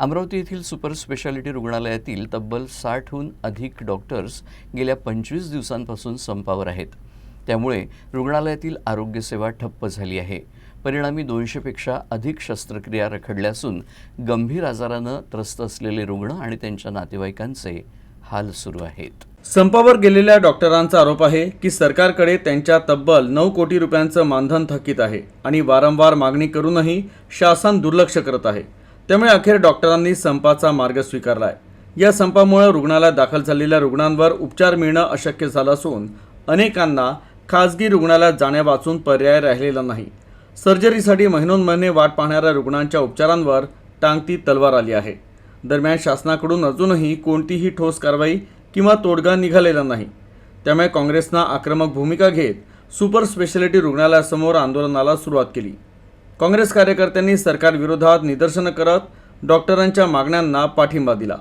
अमरावती येथील super speciality रुग्णालयातील तब्बल साठहून अधिक डॉक्टर्स गेल्या पंचवीस दिवसांपासून संपावर आहेत. त्यामुळे रुग्णालयातील आरोग्यसेवा ठप्प झाली आहे. परिणामी दोनशेपेक्षा अधिक शस्त्रक्रिया रखडल्या असून गंभीर आजारानं त्रस्त असलेले रुग्ण आणि त्यांच्या नातेवाईकांचे हाल सुरू आहेत. संपावर गेलेल्या डॉक्टरांचा आरोप आहे की सरकारकडे त्यांच्या तब्बल नऊ कोटी रुपयांचं मानधन थकीत आहे आणि वारंवार मागणी करूनही शासन दुर्लक्ष करत आहे. त्यामुळे अखेर डॉक्टरांनी संपाचा मार्ग स्वीकारला आहे या संपामुळे रुग्णालयात दाखल झालेल्या रुग्णांवर उपचार मिळणं अशक्य झालं असून अनेकांना खाजगी रुग्णालयात जाण्यावाचून पर्याय राहिलेला नाही. सर्जरीसाठी महिनोन्महिने वाट पाहणाऱ्या रुग्णांच्या उपचारांवर टांगती तलवार आली आहे. दरम्यान शासनाकडून अजूनही कोणतीही ठोस कारवाई किंवा तोडगा निघालेला नाही. त्यामुळे काँग्रेसनं आक्रमक भूमिका घेत सुपर स्पेशालिटी रुग्णालयासमोर आंदोलनाला सुरुवात केली. काँग्रेस कार्यकर्त्यांनी सरकारविरोधात निदर्शनं करत डॉक्टरांच्या मागण्यांना पाठिंबा दिला.